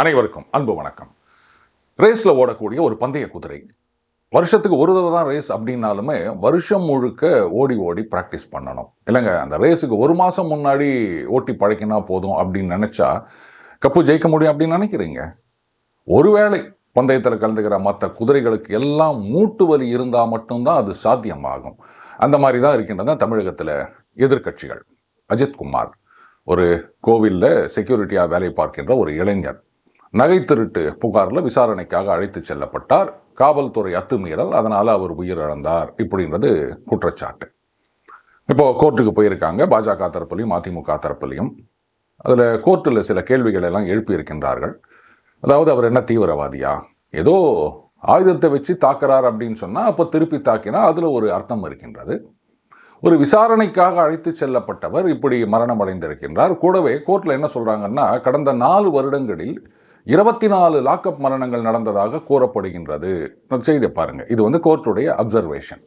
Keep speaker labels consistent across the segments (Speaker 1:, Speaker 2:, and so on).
Speaker 1: அனைவருக்கும் அன்பு வணக்கம். ரேஸில் ஓடக்கூடிய ஒரு பந்தய குதிரை. வருஷத்துக்கு ஒரு தடவை தான் ரேஸ் அப்படின்னாலுமே வருஷம் முழுக்க ஓடி ஓடி ப்ராக்டிஸ் பண்ணணும். இல்லைங்க அந்த ரேஸுக்கு ஒரு மாதம் முன்னாடி ஓட்டி பழக்கினா போதும் அப்படின்னு நினச்சா கப்பு ஜெயிக்க முடியும் அப்படின்னு நினைக்கிறீங்க? ஒருவேளை பந்தயத்தில் கலந்துக்கிற மற்ற குதிரைகளுக்கு எல்லாம் மூட்டு வலி இருந்தால் மட்டும்தான் அது சாத்தியமாகும். அந்த மாதிரி தான் இருக்கின்றன தமிழகத்தில் எதிர்க்கட்சிகள். அஜித்குமார் ஒரு கோவிலில் செக்யூரிட்டியாக வேலை பார்க்கின்ற ஒரு இளைஞர். நகை திருட்டு புகாரில் விசாரணைக்காக அழைத்து செல்லப்பட்டார். காவல்துறை அத்துமீறல் அதனால் அவர் உயிரிழந்தார் இப்படின்றது குற்றச்சாட்டு. இப்போ கோர்ட்டுக்கு போயிருக்காங்க. பாஜக தரப்புலையும் அதிமுக தரப்புலையும். அதில் கோர்ட்டில் சில கேள்விகள் எல்லாம் எழுப்பியிருக்கின்றார்கள் அதாவது அவர் என்ன தீவிரவாதியா? ஏதோ ஆயுதத்தை வச்சு தாக்குறார் அப்படின்னு சொன்னால் அப்போ திருப்பி தாக்கினா அதில் ஒரு அர்த்தம் இருக்கின்றது. ஒரு விசாரணைக்காக அழைத்து செல்லப்பட்டவர் இப்படி மரணம் அடைந்திருக்கின்றார் கூடவே கோர்ட்டில் என்ன சொல்கிறாங்கன்னா கடந்த நாலு வருடங்களில் இருபத்தி நாலு லாக்அப் மரணங்கள் நடந்ததாக கூறப்படுகின்றது. அந்த செய்தியை இது வந்து கோர்ட்டுடைய அப்சர்வேஷன்.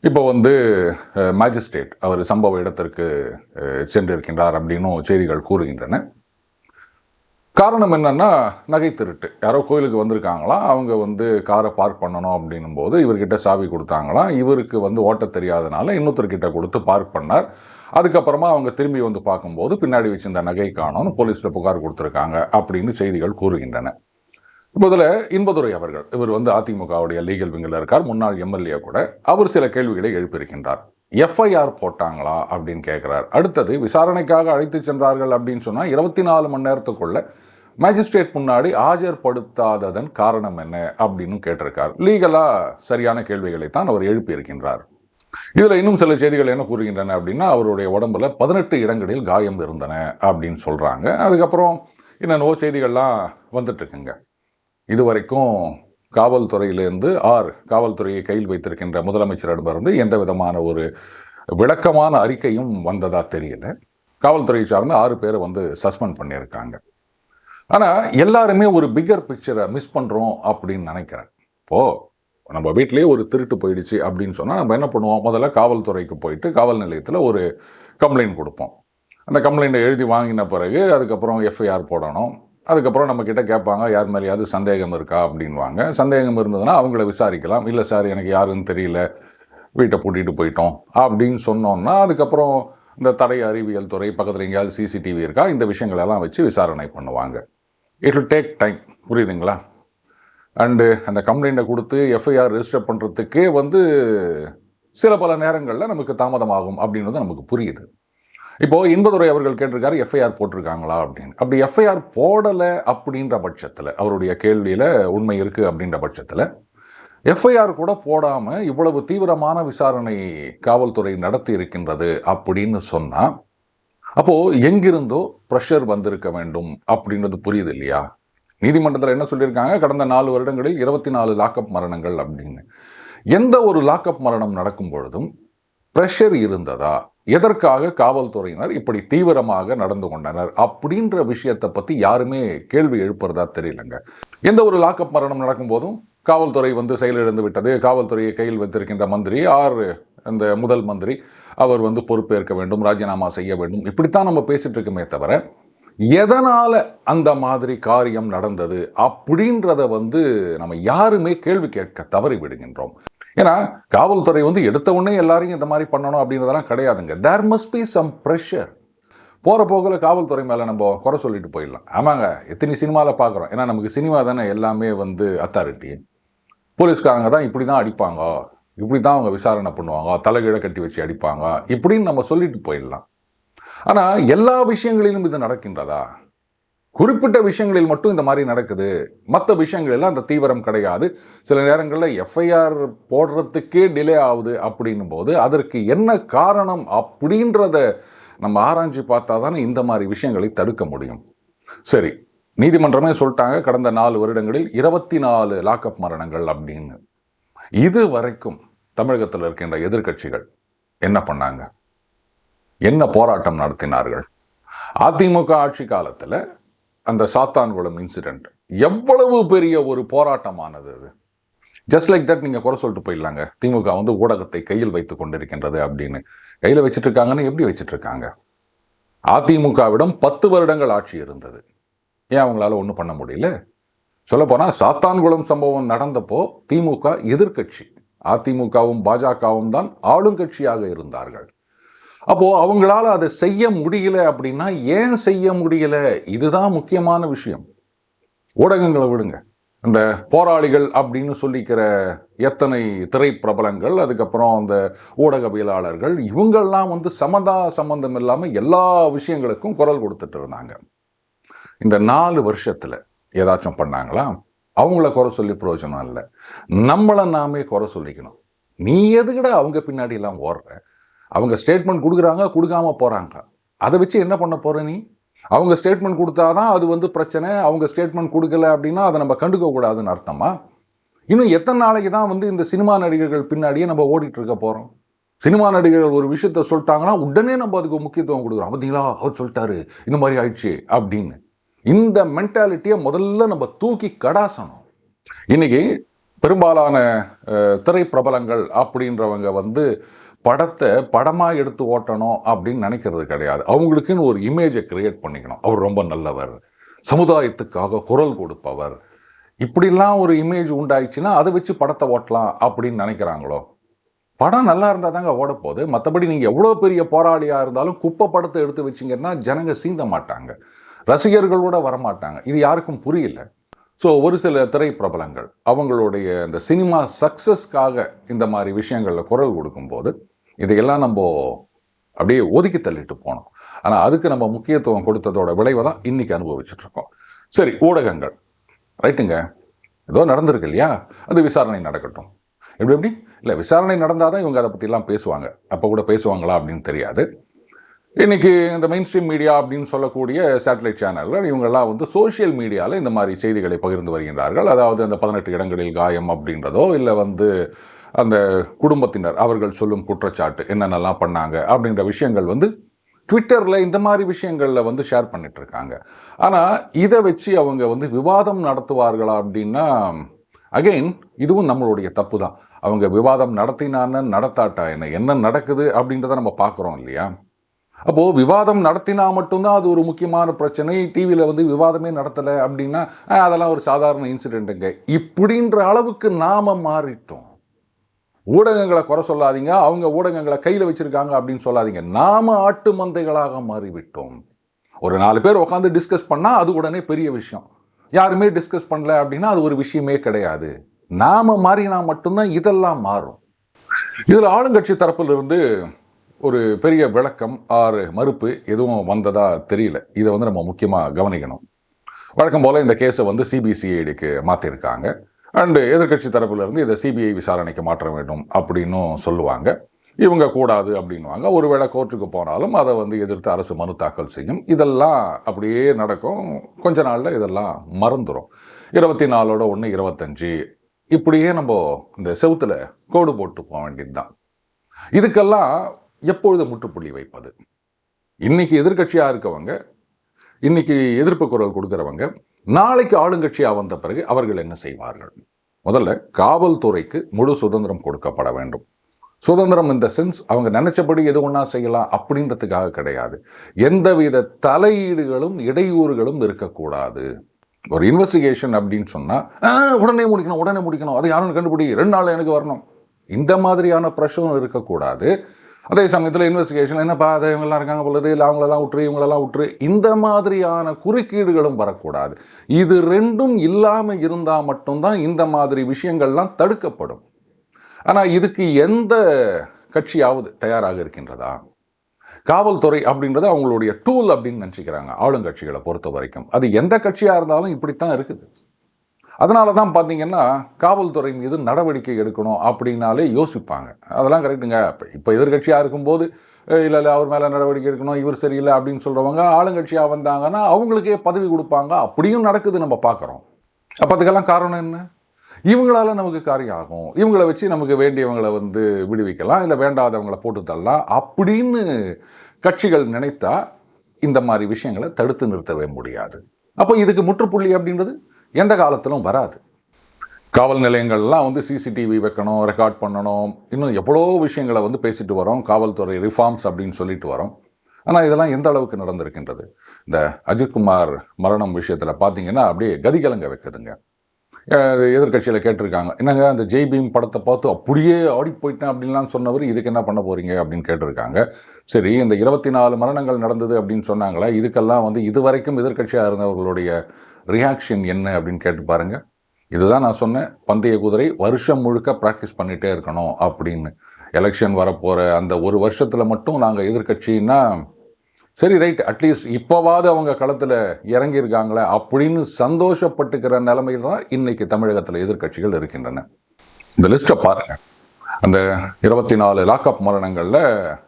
Speaker 1: இப்போ வந்து மேஜிஸ்ட்ரேட் அவர் சம்பவ இடத்திற்கு சென்றிருக்கின்றார் அப்படின்னும் செய்திகள் கூறுகின்றன. காரணம் என்னென்னா நகை திருட்டு யாரோ கோயிலுக்கு வந்திருக்காங்களாம் அவங்க வந்து காரை பார்க் பண்ணணும் அப்படின்னும் போது இவர்கிட்ட சாவி கொடுத்தாங்களாம். இவருக்கு வந்து ஓட்ட தெரியாதனால இன்னொருத்தர்கிட்ட கொடுத்து பார்க் பண்ணார். அதுக்கப்புறமா அவங்க திரும்பி வந்து பார்க்கும்போது பின்னாடி வச்சிருந்த நகை காணோம்னு போலீஸில் புகார் கொடுத்துருக்காங்க அப்படின்னு செய்திகள் கூறுகின்றன. முதல்ல இன்பதுரை அவர்கள் இவர் வந்து அதிமுகவுடைய லீகல் விங்கில் இருக்கார். முன்னாள் எம்எல்ஏ கூட அவர் சில கேள்விகளை எழுப்பியிருக்கின்றார். எஃப்ஐஆர் போட்டாங்களா அப்படின்னு கேட்குறாரு அடுத்தது விசாரணைக்காக அழைத்து சென்றார்கள் அப்படின்னு சொன்னால் இருபத்தி நாலு மணி நேரத்துக்குள்ள மேஜிஸ்ட்ரேட் முன்னாடி ஆஜர்படுத்தாததன் காரணம் என்ன அப்படின்னு கேட்டிருக்கார். லீகலாக சரியான கேள்விகளை தான் அவர் எழுப்பியிருக்கின்றார். இதில் இன்னும் சில செய்திகள் என்ன கூறுகின்றன அப்படின்னா அவருடைய உடம்புல பதினெட்டு இடங்களில் காயம் இருந்தன அப்படின்னு சொல்கிறாங்க அதுக்கப்புறம் என்னென்னவோ செய்திகள்லாம் வந்துட்டுருக்குங்க இது இதுவரைக்கும் காவல்துறையிலிருந்து ஆர் காவல்துறையை கையில் வைத்திருக்கின்ற முதலமைச்சரிடமிருந்து எந்த விதமான ஒரு விளக்கமான அறிக்கையும் வந்ததா தெரியல. காவல்துறையை சார்ந்த ஆறு பேரை வந்து சஸ்பெண்ட் பண்ணியிருக்காங்க. ஆனால் எல்லாருமே ஒரு பிக்கர் பிக்சரை மிஸ் பண்ணுறோம் அப்படின்னு நினைக்கிறேன். இப்போது நம்ம வீட்டிலேயே ஒரு திருட்டு போயிடுச்சு அப்படின்னு சொன்னால் நம்ம என்ன பண்ணுவோம்? முதல்ல காவல்துறைக்கு போயிட்டு காவல் நிலையத்தில் ஒரு கம்ப்ளைண்ட் கொடுப்போம். அந்த கம்ப்ளைண்ட்டை எழுதி வாங்கின பிறகு அதுக்கப்புறம் எஃப்ஐஆர் போடணும். அதுக்கப்புறம் நம்மக்கிட்ட கேட்பாங்க யார் மேலேயாவது சந்தேகம் இருக்கா? அப்படின்வாங்க சந்தேகம் இருந்ததுன்னா அவங்கள விசாரிக்கலாம். இல்லை சார் எனக்கு யாருன்னு தெரியல. வீட்டை பூட்டிகிட்டு போயிட்டோம். அப்படின்னு சொன்னோம்னா அதுக்கப்புறம் இந்த தடை அறிவியல் துறை பக்கத்தில் எங்கேயாவது சிசிடிவி இருக்கா? இந்த விஷயங்களெல்லாம் வச்சு விசாரணை பண்ணுவாங்க. இட் will டேக் டைம் புரியுதுங்களா? அண்டு அந்த கம்ப்ளைண்ட்டை கொடுத்து எஃப்ஐஆர் ரெஜிஸ்டர் பண்ணுறதுக்கே வந்து சில பல நேரங்களில் நமக்கு தாமதமாகும் அப்படின்றது நமக்கு புரியுது. இப்போது இன்பதுரை அவர்கள் கேட்டிருக்காரு எஃப்ஐஆர் போட்டிருக்காங்களா அப்படின்னு. அப்படி எஃப்ஐஆர் போடலை அப்படின்ற பட்சத்தில் அவருடைய கேள்வியில் உண்மை இருக்குது அப்படின்ற பட்சத்தில் எஃப்ஐஆர் கூட போடாமல் இவ்வளவு தீவிரமான விசாரணை காவல்துறை நடத்தி இருக்கின்றது அப்படின்னு சொன்னால் அப்போது எங்கிருந்தோ ப்ரெஷர் வந்திருக்க வேண்டும் அப்படின்றது புரியுது இல்லையா? நீதிமன்றத்தில் என்ன சொல்லியிருக்காங்க? கடந்த நாலு வருடங்களில் இருபத்தி நாலு லாக்அப் மரணங்கள் அப்படின்னு. எந்த ஒரு லாக்அப் மரணம் நடக்கும் பொழுதும் ப்ரெஷர் இருந்ததா? எதற்காக காவல்துறையினர் இப்படி தீவிரமாக நடந்து கொண்டனர் அப்படின்ற விஷயத்தை பற்றி யாருமே கேள்வி எழுப்புறதா தெரியலங்க. எந்த ஒரு லாக்அப் மரணம் நடக்கும் போதும் காவல்துறை வந்து செயலிழந்து விட்டது. காவல்துறையை கையில் வைத்திருக்கின்ற மந்திரி ஆர் அந்த முதல் மந்திரி அவர் வந்து பொறுப்பேற்க வேண்டும் ராஜினாமா செய்ய வேண்டும். இப்படித்தான் நம்ம பேசிட்டு இருக்கோமே தவிர எதனால் அந்த மாதிரி காரியம் நடந்தது அப்படின்றத வந்து நம்ம யாருமே கேள்வி கேட்க தவறி விடுகின்றோம். ஏன்னா காவல்துறை வந்து எடுத்த உடனே எல்லாரையும் இந்த மாதிரி பண்ணணும் அப்படின்றதெல்லாம் கிடையாதுங்க. There must be some pressure போகிற போக்கில் காவல்துறை மேலே நம்ம குறை சொல்லிட்டு போயிடலாம். ஆமாங்க எத்தனை சினிமாவில் பார்க்குறோம் ஏன்னா நமக்கு சினிமா தானே எல்லாமே வந்து அத்தாரிட்டி போலீஸ்காரங்க தான் இப்படி தான் அடிப்பாங்க. இப்படி தான் அவங்க விசாரணை பண்ணுவாங்க. தலைகீழ கட்டி வச்சு அடிப்பாங்க. இப்படின்னு நம்ம சொல்லிட்டு போயிடலாம். ஆனால் எல்லா விஷயங்களிலும் இது நடக்கின்றதா? குறிப்பிட்ட விஷயங்களில் மட்டும் இந்த மாதிரி நடக்குது. மற்ற விஷயங்களெல்லாம் அந்த தீவிரம் கிடையாது. சில நேரங்களில் எஃப்ஐஆர் போடுறதுக்கே டிலே ஆகுது அப்படின்னும் போது அதற்கு என்ன காரணம் அப்படின்றத நம்ம ஆராய்ஞ்சு பார்த்தா தானே இந்த மாதிரி விஷயங்களை தடுக்க முடியும். சரி நீதிமன்றமே சொல்லிட்டாங்க கடந்த நாலு வருடங்களில் இருபத்தி நாலு லாக்அப் மரணங்கள் அப்படின்னு. இது வரைக்கும் தமிழகத்தில் இருக்கின்ற எதிர்க்கட்சிகள் என்ன பண்ணாங்க? என்ன போராட்டம் நடத்தினார்கள்? அதிமுக ஆட்சி காலத்தில் அந்த சாத்தான்குளம் இன்சிடெண்ட் எவ்வளவு பெரிய ஒரு போராட்டமானது அது? ஜஸ்ட் லைக் தட் நீங்கள் குறை சொல்லிட்டு போயிடலாங்க. திமுக வந்து ஊடகத்தை கையில் வைத்து கொண்டிருக்கின்றது அப்படின்னு. கையில் வச்சிட்டு இருக்காங்கன்னு எப்படி வச்சுட்ருக்காங்க இருக்காங்க அதிமுகவிடம் பத்து வருடங்கள் ஆட்சி இருந்தது. ஏன் அவங்களால ஒன்றும் பண்ண முடியல? சொல்லப்போனால் சாத்தான்குளம் சம்பவம் நடந்தப்போ திமுக எதிர்க்கட்சி அதிமுகவும் பாஜகவும் தான் ஆளுங்கட்சியாக இருந்தார்கள். அப்போது அவங்களால அதை செய்ய முடியல அப்படின்னா ஏன் செய்ய முடியல? இதுதான் முக்கியமான விஷயம். ஊடகங்களை விடுங்க. இந்த போராளிகள் அப்படின்னு சொல்லிக்கிற எத்தனை திரைப்பிரபலங்கள் அதுக்கப்புறம் அந்த ஊடகவியலாளர்கள் இவங்கெல்லாம் வந்து சமதா சம்பந்தம் இல்லாமல் எல்லா விஷயங்களுக்கும் குரல் கொடுத்துட்டு இருந்தாங்க. இந்த நாலு வருஷத்தில் ஏதாச்சும் பண்ணாங்களா? அவங்கள குறை சொல்லி பிரயோஜனம் இல்லை. நம்மளை நாமே குறை சொல்லிக்கணும். நீ எதுக்குடா அவங்க பின்னாடி எல்லாம் ஓடுற? அவங்க ஸ்டேட்மெண்ட் கொடுக்குறாங்க கொடுக்காம போகிறாங்க அதை வச்சு என்ன பண்ண போகிற நீ? அவங்க ஸ்டேட்மெண்ட் கொடுத்தா தான் அது வந்து பிரச்சனை. அவங்க ஸ்டேட்மெண்ட் கொடுக்கல அப்படின்னா அதை நம்ம கண்டுக்க கூடாதுன்னு அர்த்தமா? இன்னும் எத்தனை நாளைக்கு தான் வந்து இந்த சினிமா நடிகர்கள் பின்னாடியே நம்ம ஓடிட்டு இருக்க போகிறோம் சினிமா நடிகர்கள் ஒரு விஷயத்த சொல்லிட்டாங்கன்னா உடனே நம்ம அதுக்கு முக்கியத்துவம் கொடுக்குறோம். பார்த்தீங்களா அவர் சொல்லிட்டாரு இந்த மாதிரி ஆயிடுச்சு அப்படின்னு. இந்த மென்டாலிட்டியை முதல்ல நம்ம தூக்கி கடாசணும் இன்னைக்கு பெரும்பாலான திரைப்பிரபலங்கள் அப்படின்றவங்க வந்து படத்தை படமாக எடுத்து ஓட்டணும் அப்படின்னு நினைக்கிறது கிடையாது. அவங்களுக்குன்னு ஒரு இமேஜை க்ரியேட் பண்ணிக்கணும். அவர் ரொம்ப நல்லவர். சமுதாயத்துக்காக குரல் கொடுப்பவர். இப்படிலாம் ஒரு இமேஜ் உண்டாயிடுச்சுன்னா அதை வச்சு படத்தை ஓட்டலாம் அப்படின்னு நினைக்கிறாங்களோ? படம் நல்லா இருந்தால் தாங்க ஓடப்போகுது. மற்றபடி நீங்கள் எவ்வளோ பெரிய போராளியாக இருந்தாலும் குப்பை படத்தை எடுத்து வச்சிங்கன்னா ஜனங்க சீந்த மாட்டாங்க. ரசிகர்களோட வரமாட்டாங்க. இது யாருக்கும் புரியல. ஸோ ஒரு சில திரைப்பிரபலங்கள் அவங்களுடைய இந்த சினிமா சக்ஸஸ்க்காக இந்த மாதிரி விஷயங்களில் குரல் கொடுக்கும்போது இதையெல்லாம் நம்ம அப்படியே ஒதுக்கி தள்ளிட்டு போனோம். ஆனால் அதுக்கு நம்ம முக்கியத்துவம் கொடுத்ததோட விளைவை தான் இன்னைக்கு அனுபவிச்சுட்ருக்கோம். சரி ஊடகங்கள். ரைட்டுங்க. ஏதோ நடந்திருக்கு இல்லையா? அது விசாரணை நடக்கட்டும். எப்படி எப்படி? இல்லை விசாரணை நடந்தால் தான் இவங்க அதை பற்றிலாம் பேசுவாங்க. அப்போ கூட பேசுவாங்களா அப்படின்னு தெரியாது. இன்னைக்கு இந்த மெயின் ஸ்ட்ரீம் மீடியா அப்படின்னு சொல்லக்கூடிய சேட்டலைட் சேனல்கள் இவங்கெல்லாம் வந்து சோஷியல் மீடியாவில் இந்த மாதிரி செய்திகளை பகிர்ந்து வருகின்றார்கள். அதாவது அந்த பதினெட்டு இடங்களில் காயம் அப்படின்றதோ இல்லை வந்து அந்த குடும்பத்தினர் அவர்கள் சொல்லும் குற்றச்சாட்டு என்னென்னலாம் பண்ணாங்க அப்படின்ற விஷயங்கள் வந்து ட்விட்டரில் இந்த மாதிரி விஷயங்களில் வந்து ஷேர் பண்ணிகிட்ருக்காங்க ஆனால் இதை வச்சு அவங்க வந்து விவாதம் நடத்துவார்களா அப்படின்னா அகைன் இதுவும் நம்மளுடைய தப்பு தான் அவங்க விவாதம் நடத்தினான்னு நடத்தாட்டா என்ன? என்ன நடக்குது அப்படின்றத நம்ம பார்க்குறோம் இல்லையா? அப்போது விவாதம் நடத்தினா மட்டும்தான் அது ஒரு முக்கியமான பிரச்சனை. டிவியில் வந்து விவாதமே நடத்தலை அப்படின்னா அதெல்லாம் ஒரு சாதாரண இன்சிடெண்ட்டுங்க இப்படின்ற அளவுக்கு நாம் மாறிட்டோம். ஊடகங்களை குறை சொல்லாதீங்க அவங்க ஊடகங்களை கையில் வச்சுருக்காங்க அப்படின்னு சொல்லாதீங்க. நாம் ஆட்டு மந்தைகளாக மாறிவிட்டோம். ஒரு நாலு பேர் உட்காந்து டிஸ்கஸ் பண்ணால் அது உடனே பெரிய விஷயம். யாருமே டிஸ்கஸ் பண்ணல அப்படின்னா அது ஒரு விஷயமே கிடையாது. நாம் மாறினா மட்டும்தான் இதெல்லாம் மாறும். இதில் ஆளுங்கட்சி தரப்பில் இருந்து ஒரு பெரிய விளக்கம் ஆறு மறுப்பு எதுவும் வந்ததா தெரியல. இதை வந்து நம்ம முக்கியமாக கவனிக்கணும். வழக்கம் போல் இந்த கேஸை வந்து சிபிசிஐடிக்கு மாற்றிருக்காங்க அண்டு எதிர்க்கட்சி தரப்பிலிருந்து இதை சிபிஐ விசாரணைக்கு மாற்ற வேண்டும் அப்படின்னும் சொல்லுவாங்க. இவங்க கூடாது அப்படின்வாங்க ஒருவேளை கோர்ட்டுக்கு போனாலும் அதை வந்து எதிர்த்து அரசு மனு தாக்கல் செய்யும். இதெல்லாம் அப்படியே நடக்கும். கொஞ்ச நாளில் இதெல்லாம் மறந்துடும் இருபத்தி நாலோட ஒன்று இருபத்தஞ்சு. இப்படியே நம்ம இந்த செவுத்துல கோடு போட்டு போக வேண்டியது தான் இதுக்கெல்லாம் எப்பொழுது முற்றுப்புள்ளி வைப்பது? இன்னைக்கு எதிர்க்கட்சியாக இருக்கவங்க இன்னைக்கு எதிர்ப்பு குரல் கொடுக்குறவங்க நாளைக்கு ஆளுங்கட்சியாக வந்த பிறகு அவர்கள் என்ன செய்வார்கள்? முதல்ல காவல்துறைக்கு முழு சுதந்திரம் கொடுக்கப்பட வேண்டும். சுதந்திரம் இந்த சென்ஸ் அவங்க நினைச்சபடி எது ஒன்றா செய்யலாம் அப்படின்றதுக்காக கிடையாது. எந்தவித தலையீடுகளும் இடையூறுகளும் இருக்கக்கூடாது. ஒரு இன்வெஸ்டிகேஷன் அப்படின்னு சொன்னால் உடனே முடிக்கணும் உடனே முடிக்கணும். அது யாரும் கண்டுபிடி ரெண்டு நாள் எனக்கு வரணும். இந்த மாதிரியான ப்ரெஷரும் இருக்கக்கூடாது. அதே சமயத்தில் இன்வெஸ்டிகேஷன் என்னப்பா அது இவங்கெல்லாம் இருக்காங்க பொழுது இல்லை அவங்களெல்லாம் விட்டுரு இவங்களெல்லாம் விட்டுரு இந்த மாதிரியான குறுக்கீடுகளும் வரக்கூடாது. இது ரெண்டும் இல்லாமல் இருந்தால் மட்டும்தான் இந்த மாதிரி விஷயங்கள்லாம் தடுக்கப்படும். ஆனால் இதுக்கு எந்த கட்சியாவது தயாராக இருக்கின்றதா? காவல்துறை அப்படின்றது அவங்களுடைய டூல் அப்படின்னு நினச்சிக்கிறாங்க ஆளுங்கட்சிகளை பொறுத்த வரைக்கும் அது எந்த கட்சியாக இருந்தாலும் இப்படித்தான் இருக்குது. அதனால தான் பார்த்தீங்கன்னா காவல்துறை மீது நடவடிக்கை எடுக்கணும் அப்படின்னாலே யோசிப்பாங்க. அதெல்லாம் கரெக்டுங்க இப்போ இப்போ எதிர்கட்சியாக இருக்கும்போது இல்லை இல்லை அவர் மேலே நடவடிக்கை எடுக்கணும் இவர் சரியில்லை அப்படின்னு சொல்கிறவங்க ஆளுங்கட்சியாக வந்தாங்கன்னா அவங்களுக்கே பதவி கொடுப்பாங்க. அப்படியும் நடக்குது நம்ம பார்க்குறோம் அப்போ அதுக்கெல்லாம் காரணம் என்ன? இவங்களால நமக்கு காரியம் ஆகும். இவங்களை வச்சு நமக்கு வேண்டியவங்களை வந்து விடுவிக்கலாம். இல்லை வேண்டாதவங்களை போட்டு தள்ளலாம். அப்படின்னு கட்சிகள் நினைத்தா இந்த மாதிரி விஷயங்களை தடுத்து நிறுத்தவே முடியாது. அப்போ இதுக்கு முற்றுப்புள்ளி அப்படின்றது? எந்த காலத்திலும் வராது. காவல் நிலையங்கள்லாம் வந்து சிசிடிவி வைக்கணும் ரெக்கார்ட் பண்ணணும். இன்னும் எவ்வளோ விஷயங்களை வந்து பேசிட்டு வரோம். காவல்துறை ரிஃபார்ம்ஸ் அப்படின்னு சொல்லிட்டு வரோம். ஆனால் இதெல்லாம் எந்த அளவுக்கு நடந்திருக்கின்றது? இந்த அஜித்குமார் மரணம் விஷயத்தில் பார்த்தீங்கன்னா அப்படியே கதிகலங்க வைக்குதுங்க. எதிர்கட்சியில் கேட்டிருக்காங்க. என்னங்க அந்த ஜெய் பீம் படத்தை பார்த்து அப்படியே ஆடி போயிட்டேன் அப்படின்லாம் சொன்னவர் இதுக்கு என்ன பண்ண போறீங்க அப்படின்னு கேட்டிருக்காங்க. சரி இந்த இருபத்தி நாலு மரணங்கள் நடந்தது அப்படின்னு சொன்னாங்களே? இதுக்கெல்லாம் வந்து இதுவரைக்கும் எதிர்கட்சியாக இருந்தவர்களுடைய ரியாக்ஷன் என்ன அப்படின்னு கேட்டு பாருங்க. இதுதான் நான் சொன்னேன் பந்தய குதிரை வருஷம் முழுக்க ப்ராக்டிஸ் பண்ணிகிட்டே இருக்கணும் அப்படின்னு. எலெக்ஷன் வரப்போகிற அந்த ஒரு வருஷத்தில் மட்டும் நாங்கள் எதிர்கட்சின்னா சரி ரைட் அட்லீஸ்ட் இப்போவாவது அவங்க களத்தில் இறங்கியிருக்காங்களே அப்படின்னு சந்தோஷப்பட்டுக்கிற நிலைமையில் தான் இன்னைக்கு தமிழகத்தில் எதிர்க்கட்சிகள் இருக்கின்றன. இந்த லிஸ்ட்டை பாருங்கள் அந்த இருபத்தி நாலு லாக்அப் மரணங்களில்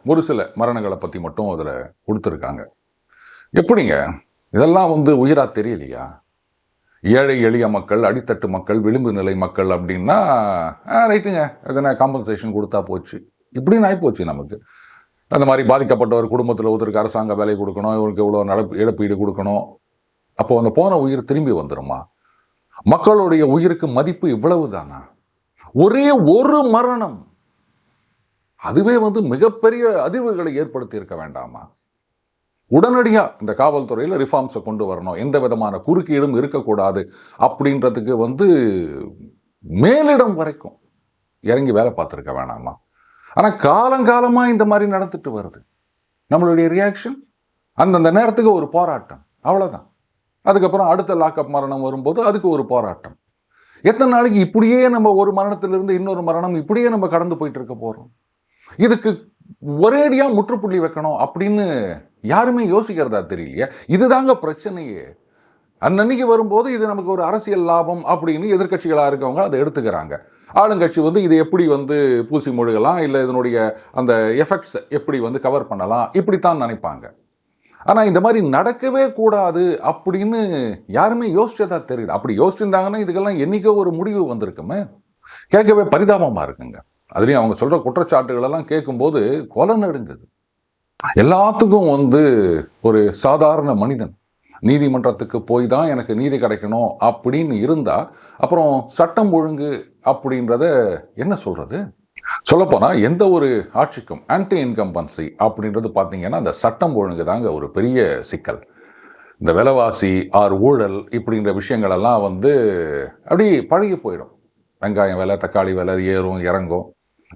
Speaker 1: ஒரு சில மரணங்களை பற்றி மட்டும் அதில் கொடுத்துருக்காங்க. எப்படிங்க? இதெல்லாம் வந்து உயிராக தெரியலையா? ஏழை எளிய மக்கள் அடித்தட்டு மக்கள் விளிம்பு நிலை மக்கள் அப்படின்னா ரைட்டுங்க எதனா காம்பன்சேஷன் கொடுத்தா போச்சு. இப்படின்னு ஆகிப்போச்சு நமக்கு. அந்த மாதிரி பாதிக்கப்பட்ட ஒரு குடும்பத்தில் ஒருத்தருக்கு அரசாங்க வேலை கொடுக்கணும் இவருக்கு இவ்வளோ நடப்பு இழப்பீடு கொடுக்கணும். அப்போ அந்த போன உயிர் திரும்பி வந்துடுமா மக்களுடைய உயிருக்கு மதிப்பு இவ்வளவு தானா ஒரே ஒரு மரணம். அதுவே வந்து மிகப்பெரிய அதிர்வுகளை ஏற்படுத்தி இருக்க வேண்டாமா? உடனடியாக இந்த காவல்துறையில் ரிஃபார்ம்ஸை கொண்டு வரணும். எந்த விதமான குறுக்கீடும் இருக்கக்கூடாது அப்படின்றதுக்கு வந்து மேலிடம் வரைக்கும் இறங்கி வேலை பார்த்துருக்க வேணாமா? ஆனால் காலங்காலமாக இந்த மாதிரி நடந்துட்டு வருது. நம்மளுடைய ரியாக்ஷன் அந்தந்த நேரத்துக்கு ஒரு போராட்டம். அவ்வளோதான் அதுக்கப்புறம் அடுத்த லாக்அப் மரணம் வரும்போது அதுக்கு ஒரு போராட்டம். எத்தனை நாளைக்கு இப்படியே நம்ம ஒரு மரணத்திலிருந்து இன்னொரு மரணம் இப்படியே நம்ம கடந்து போயிட்டு இருக்க போகிறோம் இதுக்கு ஒரேடியாக முற்றுப்புள்ளி வைக்கணும் அப்படின்னு யாருமே யோசிக்கிறதா தெரியலையா. இதுதாங்க பிரச்சனையே. அன்னன்னைக்கு வரும்போது இது நமக்கு ஒரு அரசியல் லாபம் அப்படின்னு எதிர்க்கட்சிகளாக இருக்கவங்க அதை எடுத்துக்கிறாங்க. ஆளுங்கட்சி வந்து இது எப்படி வந்து பூசி மொழிகலாம்? இல்லை இதனுடைய அந்த எஃபெக்ட்ஸ் எப்படி வந்து கவர் பண்ணலாம்? இப்படித்தான் நினைப்பாங்க. ஆனால் இந்த மாதிரி நடக்கவே கூடாது அப்படின்னு யாருமே யோசிச்சதா தெரியல. அப்படி யோசிச்சிருந்தாங்கன்னா இதுக்கெல்லாம் என்றைக்கோ ஒரு முடிவு வந்திருக்குமே. கேட்கவே பரிதாபமாக இருக்குங்க. அதுலேயும் அவங்க சொல்கிற குற்றச்சாட்டுகளெல்லாம் கேட்கும்போது கொலை நடுங்குது. எல்லாத்துக்கும் வந்து ஒரு சாதாரண மனிதன் நீதிமன்றத்துக்கு போய் தான் எனக்கு நீதி கிடைக்கணும் அப்படின்னு இருந்தால் அப்புறம் சட்டம் ஒழுங்கு அப்படின்றத என்ன சொல்கிறது சொல்லப்போனால் எந்த ஒரு ஆட்சிக்கும் ஆன்டி இன்கம்பன்சி அப்படின்றது பார்த்தீங்கன்னா அந்த சட்டம் ஒழுங்கு தாங்க ஒரு பெரிய சிக்கல். இந்த விலைவாசி ஆர் ஊழல் இப்படின்ற விஷயங்களெல்லாம் வந்து அப்படி பழகி போயிடும். வெங்காயம் விலை தக்காளி விலை ஏறும் இறங்கும்.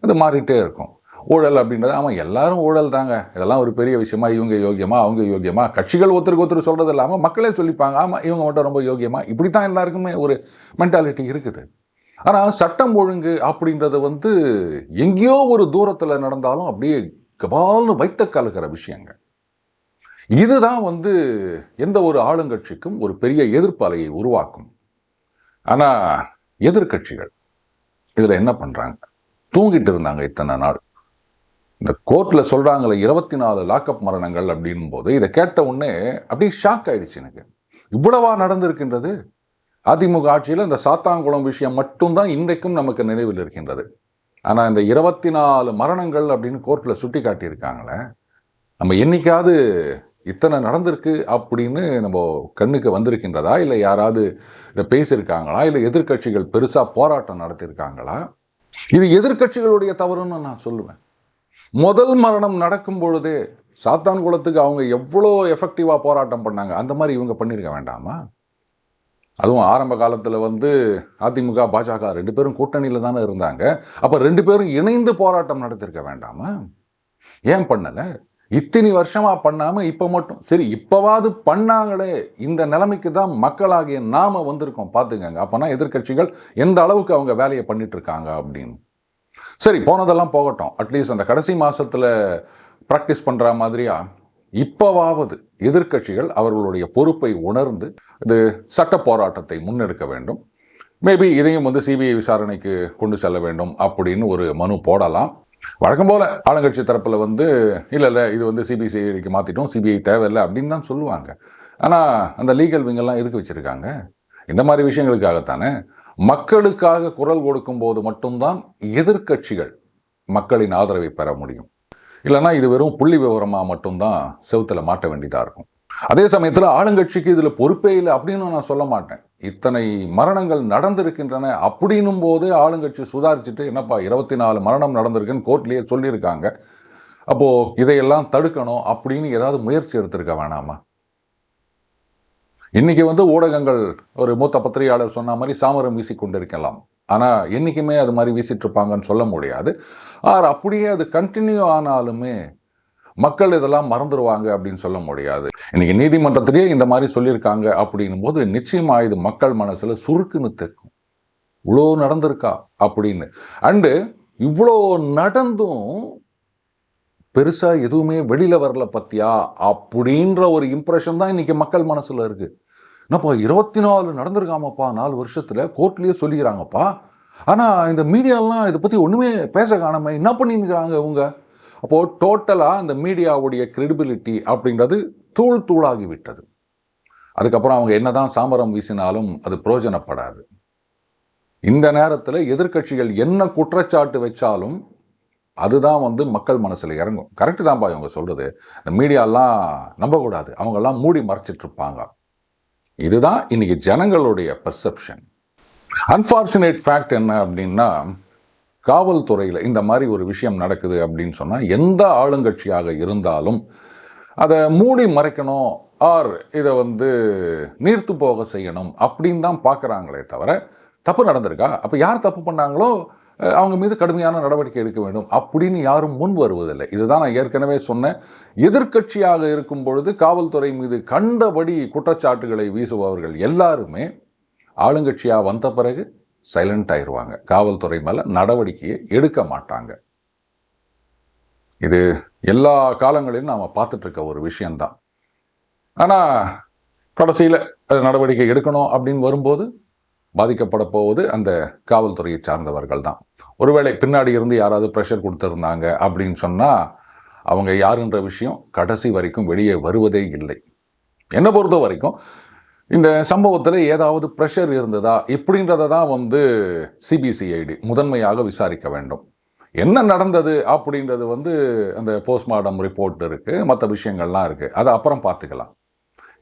Speaker 1: அது மாறிட்டே இருக்கும். ஊழல் அப்படின்றது ஆமாம் எல்லாரும் ஊழல் தாங்க. இதெல்லாம் ஒரு பெரிய விஷயமா இவங்க யோகியமா அவங்க யோகியமா கட்சிகள் ஒருத்தருக்கு ஒருத்தர் சொல்கிறது இல்லாமல் மக்களே சொல்லிப்பாங்க. ஆமாம் இவங்க மட்டும் ரொம்ப யோகியமா இப்படி தான் எல்லாருக்குமே ஒரு மென்டாலிட்டி இருக்குது. ஆனால் சட்டம் ஒழுங்கு அப்படின்றது வந்து எங்கேயோ ஒரு தூரத்தில் நடந்தாலும் அப்படியே கபால்னு வைத்த கலக்கிற விஷயங்கள். இதுதான் வந்து எந்த ஒரு ஆளுங்கட்சிக்கும் ஒரு பெரிய எதிர்ப்பு அலையை உருவாக்கும். ஆனால் எதிர்கட்சிகள் இதில் என்ன பண்ணுறாங்க தூங்கிட்டு இருந்தாங்க இத்தனை நாள். இந்த கோர்ட்டில் சொல்கிறாங்களே இருபத்தி நாலு லாக்அப் மரணங்கள் அப்படின் போது இதை கேட்ட உடனே அப்படியே ஷாக் ஆயிடுச்சு எனக்கு. இவ்வளவா நடந்திருக்கின்றது? அதிமுக ஆட்சியில் இந்த சாத்தாங்குளம் விஷயம் மட்டும்தான் இன்றைக்கும் நமக்கு நினைவில் இருக்கின்றது. ஆனால் இந்த இருபத்தி நாலு மரணங்கள் அப்படின்னு கோர்ட்டில் சுட்டி காட்டியிருக்காங்களே நம்ம என்னைக்காவது இத்தனை நடந்திருக்கு அப்படின்னு நம்ம கண்ணுக்கு வந்திருக்கின்றதா? இல்லை யாராவது இதை பேசியிருக்காங்களா? இல்லை எதிர்க்கட்சிகள் பெருசாக போராட்டம் நடத்தியிருக்காங்களா? இது எதிர்க்கட்சிகளுடைய தவறுன்னு நான் சொல்லுவேன். முதல் மரணம் நடக்கும் பொழுதே சாத்தான் குளத்துக்கு அவங்க எவ்வளோ எஃபெக்டிவாக போராட்டம் பண்ணாங்க? அந்த மாதிரி இவங்க பண்ணியிருக்க வேண்டாமா? அதுவும் ஆரம்ப காலத்தில் வந்து அதிமுக பாஜக ரெண்டு பேரும் கூட்டணியில் தானே இருந்தாங்க. அப்போ ரெண்டு பேரும் இணைந்து போராட்டம் நடத்திருக்க வேண்டாமா? ஏன் பண்ணலை? இத்தனை வருஷமாக பண்ணாமல் இப்போ மட்டும் சரி இப்போவாது பண்ணாங்களே இந்த நிலைமைக்கு தான் மக்களாகிய நாம வந்திருக்கோம் பார்த்துக்கங்க. அப்போனா எதிர்க்கட்சிகள் எந்த அளவுக்கு அவங்க வேலையை பண்ணிகிட்ருக்காங்க அப்படின்னு. சரி போனதெல்லாம் போகட்டும். அட்லீஸ்ட் அந்த கடைசி மாதத்தில் ப்ராக்டிஸ் பண்ணுற மாதிரியா? இப்போவாவது எதிர்க்கட்சிகள் அவர்களுடைய பொறுப்பை உணர்ந்து இந்த சட்ட போராட்டத்தை முன்னெடுக்க வேண்டும். மேபி இதையும் வந்து சிபிஐ விசாரணைக்கு கொண்டு செல்ல வேண்டும் அப்படின்னு ஒரு மனு போடலாம். வழக்கம் போல ஆளுங்கட்சி தரப்பில் வந்து இல்லை இல்லை இது வந்து சிபிசிஐடிக்கு மாற்றிட்டோம் சிபிஐ தேவையில்லை அப்படின்னு தான் சொல்லுவாங்க. ஆனால் அந்த லீகல் விங்கெல்லாம் எதுக்கு வச்சுருக்காங்க? இந்த மாதிரி விஷயங்களுக்காகத்தானே? மக்களுக்காக குரல் கொடுக்கும் போது மட்டும்தான் எதிர்க்கட்சிகள் மக்களின் ஆதரவை பெற முடியும். இல்லைன்னா இது வெறும் புள்ளி விவரமாக மட்டும்தான் செவுத்தில் மாட்ட வேண்டியதாக இருக்கும். அதே சமயத்தில் ஆளுங்கட்சிக்கு இதில் பொறுப்பே இல்லை அப்படின்னு நான் சொல்ல மாட்டேன். இத்தனை மரணங்கள் நடந்திருக்கின்றன அப்படின்னும் போதே ஆளுங்கட்சி சுதாரிச்சுட்டு என்னப்பா இருபத்தி நாலு மரணம் நடந்திருக்குன்னு கோர்ட்லேயே சொல்லியிருக்காங்க. அப்போது இதையெல்லாம் தடுக்கணும் அப்படின்னு ஏதாவது முயற்சி எடுத்திருக்க வேணாமா? இன்றைக்கி வந்து ஊடகங்கள் ஒரு மூத்த பத்திரிகையாளர் சொன்ன மாதிரி சாமரம் வீசி கொண்டிருக்கலாம் ஆனால் என்றைக்குமே அது மாதிரி வீசிட்டுருப்பாங்கன்னு சொல்ல முடியாது. ஆர் அப்படியே அது கண்டினியூ ஆனாலுமே மக்கள் இதெல்லாம் மறந்துடுவாங்க அப்படின்னு சொல்ல முடியாது. இன்னைக்கு நீதிமன்றத்திலேயே இந்த மாதிரி சொல்லியிருக்காங்க அப்படின்னும் போது நிச்சயமாக இது மக்கள் மனசுல சுருக்குன்னு தெரிக்கும் இவ்வளோ நடந்திருக்கா அப்படின்னு. அண்டு இவ்வளோ நடந்தும் பெருசா எதுவுமே வெளியில வரல பத்தியா? அப்படின்ற ஒரு இம்ப்ரெஷன் தான் இன்னைக்கு மக்கள் மனசுல இருக்கு. என்னப்பா இருபத்தி நாலு நடந்திருக்காமப்பா நாலு வருஷத்தில் கோர்ட்லேயே சொல்லிக்கிறாங்கப்பா. ஆனால் இந்த மீடியாலாம் இதை பற்றி ஒன்றுமே பேச காணாமல் என்ன பண்ணியிருக்கிறாங்க இவங்க? அப்போது டோட்டலாக இந்த மீடியாவுடைய கிரெடிபிலிட்டி அப்படின்றது தூள் தூளாகி விட்டது. அதுக்கப்புறம் அவங்க என்னதான் சாமரம் வீசினாலும் அது பிரயோஜனப்படாது இந்த நேரத்தில் எதிர்க்கட்சிகள் என்ன குற்றச்சாட்டு வச்சாலும் அதுதான் வந்து மக்கள் மனசில் இறங்கும். கரெக்டு தான்ப்பா இவங்க சொல்கிறது இந்த மீடியாலாம் நம்பக்கூடாது. அவங்கெல்லாம் மூடி மறைச்சிட்டு இருப்பாங்க இதுதான் இன்றைக்கி ஜனங்களுடைய பர்செப்ஷன் அன்ஃபார்ச்சுனேட் ஃபேக்ட் என்ன அப்படின்னா காவல்துறையில் இந்த மாதிரி ஒரு விஷயம் நடக்குது அப்படின்னு சொன்னால் எந்த ஆளுங்கட்சியாக இருந்தாலும் அதை மூடி மறைக்கணும் ஆர் இதை வந்து நீர்த்து போக செய்யணும் அப்படின்னு தான் பார்க்குறாங்களே தவிர தப்பு நடந்திருக்கா? அப்போ யார் தப்பு பண்ணாங்களோ அவங்க மீது கடுமையான நடவடிக்கை எடுக்க வேண்டும் அப்படின்னு யாரும் முன் வருவதில்லை. இதுதான் நான் ஏற்கனவே சொன்னேன். எதிர்க்கட்சியாக இருக்கும் பொழுது காவல்துறை மீது கண்டபடி குற்றச்சாட்டுகளை வீசுபவர்கள் எல்லாருமே ஆளுங்கட்சியாக வந்த பிறகு சைலண்ட் ஆயிடுவாங்க காவல்துறை மேலே நடவடிக்கையை எடுக்க மாட்டாங்க. இது எல்லா காலங்களிலும் நாம் பார்த்துட்ருக்க ஒரு விஷயந்தான் ஆனால் கடைசியில் நடவடிக்கை எடுக்கணும் அப்படின்னு வரும்போது பாதிக்கப்பட போவது அந்த காவல்துறையை சார்ந்தவர்கள் தான் ஒருவேளை பின்னாடி இருந்து யாராவது ப்ரெஷர் கொடுத்துருந்தாங்க அப்படின்னு சொன்னால் அவங்க யாருன்ற விஷயம் கடைசி வரைக்கும் வெளியே வருவதே இல்லை. என்னை பொறுத்த வரைக்கும் இந்த சம்பவத்தில் ஏதாவது ப்ரெஷர் இருந்ததா இப்படின்றத தான் வந்து சிபிசிஐடி முதன்மையாக விசாரிக்க வேண்டும். என்ன நடந்தது அப்படின்றது வந்து அந்த போஸ்ட்மார்டம் ரிப்போர்ட் இருக்குது மற்ற விஷயங்கள்லாம் இருக்குது அதை அப்புறம் பார்த்துக்கலாம்.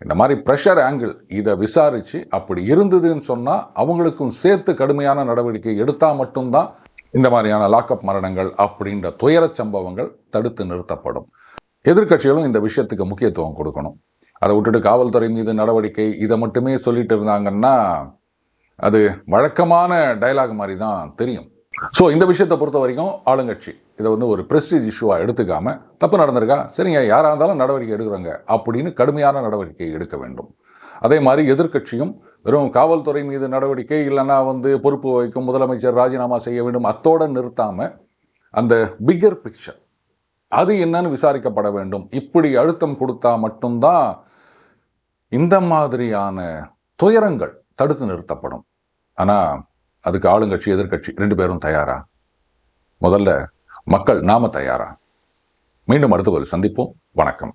Speaker 1: இந்த மாதிரி ப்ரெஷர் ஆங்கிள் இதை விசாரித்து அப்படி இருந்ததுன்னு சொன்னால் அவங்களுக்கும் சேர்த்து கடுமையான நடவடிக்கை எடுத்தால் மட்டும்தான் இந்த மாதிரியான லாக்அப் மரணங்கள் அப்படின்ற துயரச் சம்பவங்கள் தடுத்து நிறுத்தப்படும். எதிர்க்கட்சிகளும் இந்த விஷயத்துக்கு முக்கியத்துவம் கொடுக்கணும். அதை விட்டுட்டு காவல்துறை மீது நடவடிக்கை இதை மட்டுமே சொல்லிட்டு இருந்தாங்கன்னா அது வழக்கமான டயலாக் மாதிரி தான் தெரியும். ஸோ இந்த விஷயத்தை பொறுத்த வரைக்கும் ஆளுங்கட்சி இதை வந்து ஒரு பிரஸ்டீஜ் இஷ்யூவாக எடுத்துக்காம தப்பு நடந்திருக்கா? சரிங்க யாராக இருந்தாலும் நடவடிக்கை எடுக்கிறாங்க அப்படின்னு கடுமையான நடவடிக்கை எடுக்க வேண்டும். அதே மாதிரி எதிர்க்கட்சியும் வெறும் காவல்துறை மீது நடவடிக்கை இல்லைன்னா வந்து பொறுப்பு வகிக்கும் முதலமைச்சர் ராஜினாமா செய்ய வேண்டும். அத்தோடு நிறுத்தாமல் அந்த பிக்கர் பிக்சர் அது என்னன்னு விசாரிக்கப்பட வேண்டும். இப்படி அழுத்தம் கொடுத்தா மட்டும்தான் இந்த மாதிரியான துயரங்கள் தடுத்து நிறுத்தப்படும். ஆனால் அதுக்கு ஆளுங்கட்சி எதிர்க்கட்சி ரெண்டு பேரும் தயாரா? முதல்ல மக்கள் நாம தயாரா? மீண்டும் அடுத்த ஒரு சந்திப்போம். வணக்கம்.